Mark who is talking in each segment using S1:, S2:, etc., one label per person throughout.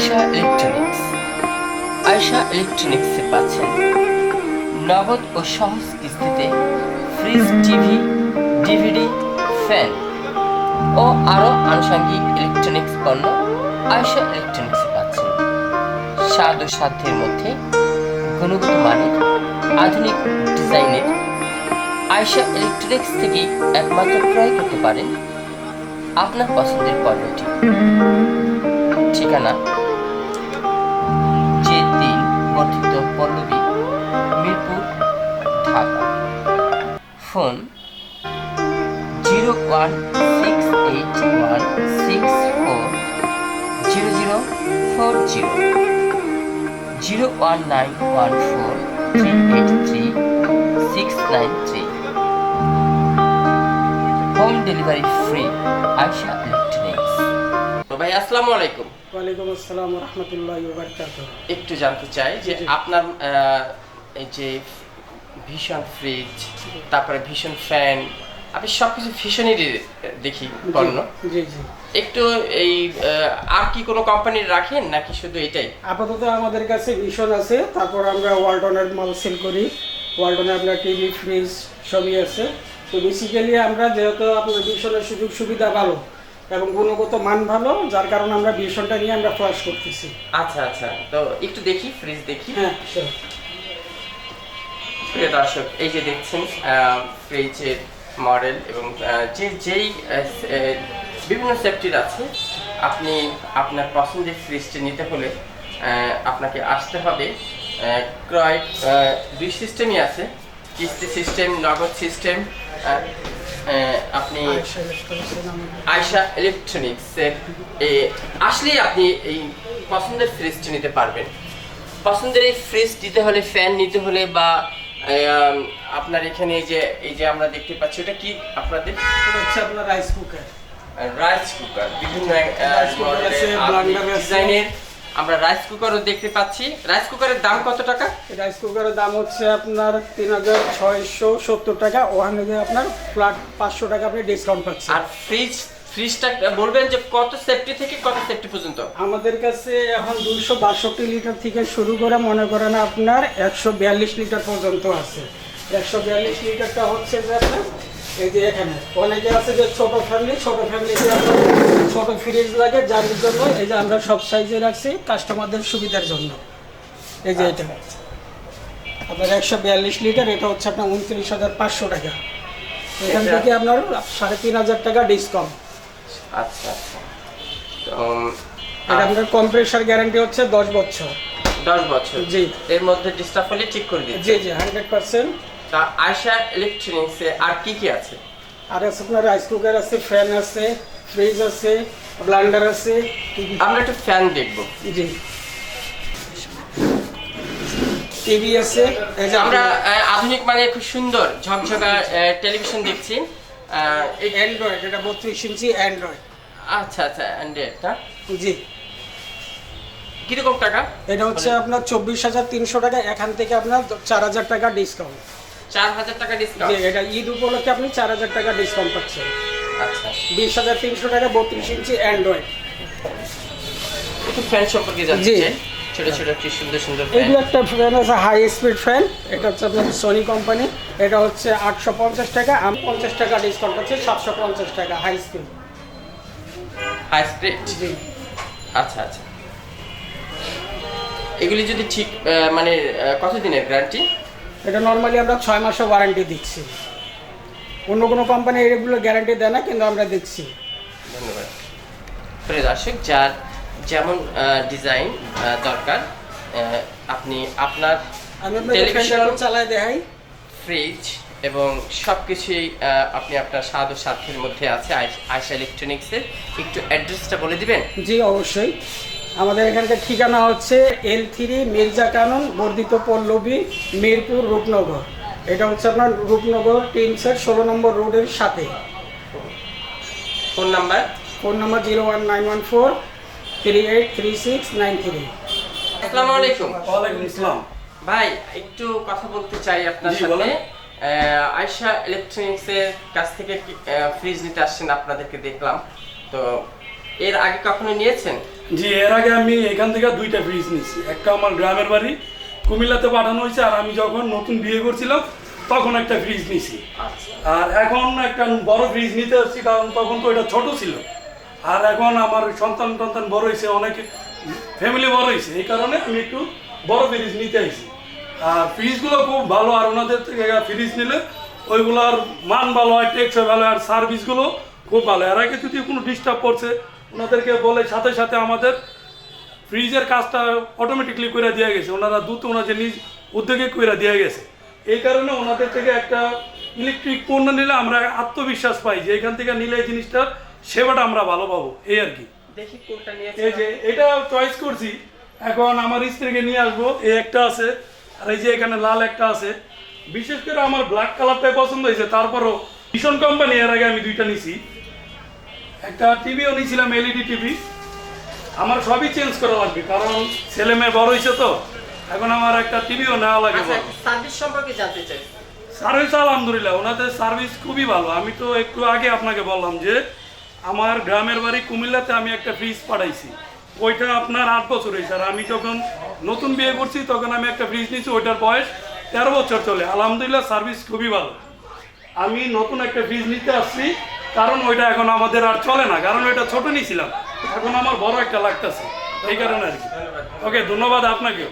S1: Ayesha electronics Ayesha ইলেকট্রনিক্সে পাচ্ছেন নগদ ও সহজ কিস্তিতে ফ্রিজ টিভি ডিভিডি ফ্যান ও আরও আনুষঙ্গিক ইলেকট্রনিক্স পণ্য আয়শা ইলেকট্রনিক্সে পাচ্ছেন। স্বাদ ও সাধ্যের মধ্যে গুণগত মানের আধুনিক ডিজাইনের আয়শা ইলেকট্রনিক্স থেকেই একমাত্র ক্রয় করতে পারেন আপনার পছন্দের পণ্যটি। ঠিকানা বর্ধিত Pallabi, Mirpur, Dhaka. Phone zero one six eight one six four zero zero four zero zero one nine one four three eight three six nine three. Home delivery free Ayesha electronics ভাই, আসসালামু আলাইকুম।
S2: ওয়ালাইকুম আসসালাম রহমতুল্লাহ
S1: একটু জানতে চাই যে আপনার এই যে ভীষণ ফ্রিজ তারপরে ভীষণ ফ্যান আপনি সব কিছু ভীষণেরই দেখি পণ্য।
S2: জি জি।
S1: একটু এই আর কি কোনো কোম্পানির রাখেন নাকি শুধু এটাই?
S2: আপাতত আমাদের কাছে ভীষণ আছে তারপর আমরা ওয়ালটনের মাল সেল করি। ওয়ালটনে আপনার টিভি ফ্রিজ সবই আছে। তো বেসিক্যালি আমরা যেহেতু আপনার ভীষণের সুযোগ সুবিধা ভালো এবং গুণগত মান ভালো যার কারণে আমরা ভীষণটা নিয়ে আমরা প্রয়াস করতেছি।
S1: আচ্ছা আচ্ছা। তো একটু দেখি ফ্রিজ দেখি।
S2: হ্যাঁ.
S1: প্রিয় দর্শক এই যে দেখছেন ফ্রিজের মডেল এবং যে যেই বিভিন্ন সেফটির আছে আপনি আপনার পছন্দের ফ্রিজটি নিতে হলে আপনাকে আসতে হবে ক্রয় দুই সিস্টেমই আছে কিস্তি সিস্টেম নগদ সিস্টেম আপনি
S2: আয়শা
S1: ইলেকট্রনিক্সের আসলেই আপনি এই পছন্দের ফ্রিজটি নিতে পারবেন। পছন্দের এই ফ্রিজ দিতে হলে ফ্যান নিতে হলে বা আপনার এখানে এই যে এই যে আমরা দেখতে পাচ্ছি ওটা কি আপনাদের?
S2: হচ্ছে আপনার রাইস কুকার
S1: রাইস কুকার বিভিন্ন। ডিজাইনের আমরা রাইস কুকারও দেখতে পাচ্ছি। রাইস কুকারের দাম কত টাকা?
S2: রাইস কুকারের দাম হচ্ছে আপনার তিন হাজার ছয়শো সত্তর টাকা ওখানে আপনার ফ্ল্যাট পাঁচশো টাকা আপনি ডিসকাউন্ট পাচ্ছেন।
S1: আর ফ্রিজ ফ্রিজটা বলবেন যে কত সেফটি থেকে কত সেফটি পর্যন্ত?
S2: আমাদের কাছে এখন দুইশো বাষট্টি লিটার থেকে শুরু করে মনে করেন আপনার একশো বিয়াল্লিশ লিটার পর্যন্ত আছে। একশো বিয়াল্লিশ লিটারটা হচ্ছে যে আপনার এই যে এখানে অনেকে আছে যে ছোট ফ্যামিলি ছোট ফ্যামিলিতে ছোট ফ্রিজ লাগে যার জন্য এই যে আমরা সব সাইজে রাখছি কাস্টমারদের সুবিধার জন্য। এই যে এটা। আপনার একশো বিয়াল্লিশ লিটার এটা হচ্ছে আপনার উনত্রিশ হাজার পাঁচশো টাকা। এখান থেকে আপনার সাড়ে তিন হাজার টাকা ডিসকাউন্ট
S1: আচ্ছা আচ্ছা।
S2: এটা আপনার কম্প্রেসার গ্যারান্টি হচ্ছে দশ বছর।
S1: দশ বছর।
S2: জি।
S1: এর মধ্যে ডিস্টার্ব হলে ঠিক করে দিচ্ছি।
S2: জি জি হান্ড্রেড পার্সেন্ট
S1: তা আয়শা ইলেকট্রনিক্সে আর কি কি আছে?
S2: আর আছে আপনার রাইস কুকার আছে ফ্যান আছে ফ্রিজ আছে ব্লান্ডার আছে
S1: আমরা একটু ফ্যান দেখব।
S2: জি। টিভি আছে
S1: আমরা আধুনিক মানে খুব সুন্দর ঝকঝকা টেলিভিশন দেখছি। এই-
S2: অ্যান্ড্রয়েড এটা বত্রিশ ইঞ্চি অ্যান্ড্রয়েড
S1: আচ্ছা আচ্ছা অ্যান্ড্রয়েড না
S2: জি।
S1: কীরকম টাকা?
S2: এটা হচ্ছে আপনার চব্বিশ হাজার তিনশো টাকা এখান থেকে আপনার চার হাজার টাকা ডিসকাউন্ট
S1: চার হাজার টাকা ডিসকাউন্ট
S2: এটা ঈদ উপলক্ষে আপনি চার হাজার টাকা ডিসকাউন্ট পাচ্ছেন।
S1: আচ্ছা।
S2: বিশ হাজার তিনশো টাকা বত্রিশ ইঞ্চি অ্যান্ড্রয়েড
S1: একটু ফ্যান সম্পর্কে জানতে চাই। ছোট ছোট কি সুন্দর সুন্দর
S2: এগুলো একটা ফ্যান আছে হাই স্পিড ফ্যান এটা হচ্ছে আপনার সোনি কোম্পানি এটা হচ্ছে আটশো পঞ্চাশ টাকা। আমি পঞ্চাশ টাকা ডিসকাউন্ট হচ্ছে সাতশো পঞ্চাশ টাকা হাই স্পিড
S1: হাই স্পিড
S2: জি।
S1: আচ্ছা আচ্ছা। এগুলি যদি ঠিক মানে কতদিনের গ্যারান্টি
S2: এটা নর্মালি আমরা ছয় মাসের ওয়ারেন্টি দিচ্ছি। অন্য কোনো কোম্পানি এগুলো গ্যারান্টি দেয় না কিন্তু আমরা দিচ্ছি।
S1: ধন্যবাদ। প্রিয় দর্শক যার যেমন ডিজাইন দরকার আপনি আপনার টেলিভিশন
S2: চালায় দেখাই।
S1: ফ্রিজ এবং সব কিছুই আপনি আপনার স্বাদ ও সাধ্যের মধ্যে আছে আয়শা ইলেকট্রনিক্সের একটু অ্যাড্রেসটা বলে দিবেন?
S2: জি অবশ্যই। আমাদের এখানকার ঠিকানা হচ্ছে এল থ্রি মির্জা কানন বর্ধিত পল্লবী মিরপুর রূপনগর। এটা হচ্ছে আপনার রূপনগর টিন সেট ষোলো নম্বর রোডের সাথে।
S1: Phone number?
S2: Phone number zero one nine one four three eight three six nine three.
S1: আসসালামু আলাইকুম।
S3: ওয়ালাইকুম ইসলাম
S1: ভাই একটু কথা বলতে চাই আপনার সাথে। আয়শা ইলেকট্রনিক্স এর কাছ থেকে ফ্রিজ নিতে আসছেন আপনাদেরকে দেখলাম। তো এর আগে কখনো নিয়েছেন?
S3: জি এর আগে আমি এখান থেকে দুইটা ফ্রিজ নিয়েছি। একটা আমার গ্রামের বাড়ি কুমিল্লাতে পাঠানো হয়েছে আর আমি যখন নতুন বিয়ে করছিলাম তখন একটা ফ্রিজ নিয়েছি।
S1: আচ্ছা।
S3: আর এখন একটা বড় ফ্রিজ নিতে আসছি কারণ তখন তো এটা ছোট ছিল। আর এখন আমার সন্তান টন্তান বড় হয়েছে অনেক ফ্যামিলি বড় হয়েছে এই কারণে আমি একটু বড় ফ্রিজ নিতে আসি আর ফ্রিজগুলো খুব ভালো আর ওনাদের থেকে ফ্রিজ নিলে ওইগুলোর মান ভালো হয় টেকসই ভালো হয় আর সার্ভিসগুলো খুব ভালো এর আগে যদি কোনো ডিস্টার্ব করছে ওনাদেরকে বলে সাথে সাথে আমাদের ফ্রিজের কাজটা অটোমেটিকলি করে দেওয়া গেছে। ওনারা দ্রুত ওনাদের নিজ উদ্যোগে করে দেওয়া গেছে। এই কারণে ওনাদের থেকে একটা ইলেকট্রিক পণ্য নিলে আমরা আত্মবিশ্বাস পাই যে এখান থেকে নিলে এই জিনিসটার সেবাটা আমরা ভালো পাবো এই আর কি। এই যে এটা চয়েস করছি। এখন আমার স্ত্রীকে নিয়ে আসব এই একটা আছে আর এই যে এখানে লাল একটা আছে। বিশেষ করে আমার ব্ল্যাক কালারটাই পছন্দ হয়েছে তারপরও ভীষণ কোম্পানি এর আগে আমি দুইটা নিছি। একটা টিভিও নিয়েছিলাম এলইডি টিভি আমার সবই চেঞ্জ করা লাগবে কারণ ছেলে মেয়ে বড় হয়েছে তো। এখন আমার একটা টিভিও নেওয়া লাগে
S1: আচ্ছা সার্ভিস সম্পর্কে জানতে চাই।
S3: সার্ভিস আলহামদুলিল্লাহ ওনাদের সার্ভিস খুবই ভালো। আমি তো একটু আগে আপনাকে বললাম যে আমার গ্রামের বাড়ি কুমিল্লাতে আমি একটা ফ্রিজ পাঠাইছি। ওইটা আপনার আট বছর হয়েছে আর আমি যখন নতুন বিয়ে করছি তখন আমি একটা ফ্রিজ নিয়েছি ওইটার বয়স তেরো বছর চলে। আলহামদুলিল্লাহ সার্ভিস খুবই ভালো। আমি নতুন একটা ফ্রিজ নিতে আসছি কারণ ওইটা এখন আমাদের আর চলে না কারণ ওইটা ছোট নিয়েছিলাম। এখন আমার বড় একটা লাগতেছে এই কারণে আর কি। ওকে ধন্যবাদ আপনাকেও।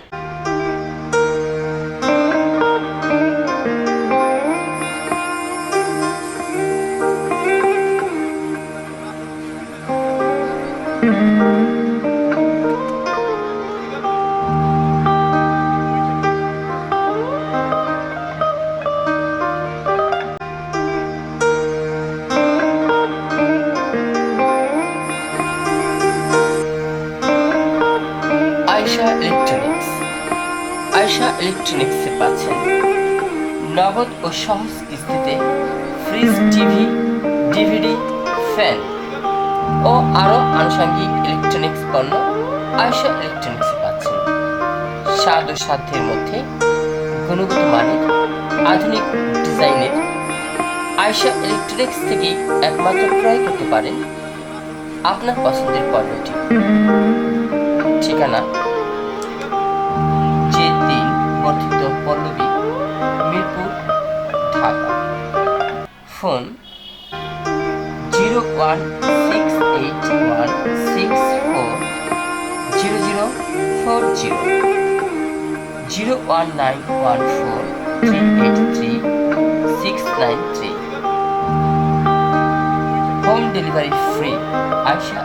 S1: আয়শা ইলেকট্রনিক্স আয়শা ইলেকট্রনিক্সে পাচ্ছেন নগদ ও সহজ কিস্তিতে ফ্রিজ টিভি ডিভিডি ফ্যান ও আরও আনুষঙ্গিক ইলেকট্রনিক্স পণ্য আয়শা ইলেকট্রনিক্সে পাচ্ছেন। ও সাধ্যের মধ্যে গুণগত মানের আধুনিক ডিজাইনের আয়শা ইলেকট্রনিক্স থেকেই একমাত্র ক্রয় করতে পারেন আপনার পছন্দের পণ্যটি। ঠিকানা Pallabi Mirpur, Dhaka. Phone zero one six eight one six four zero zero four zero zero one nine one four three eight three six nine three. Home delivery free আয়সা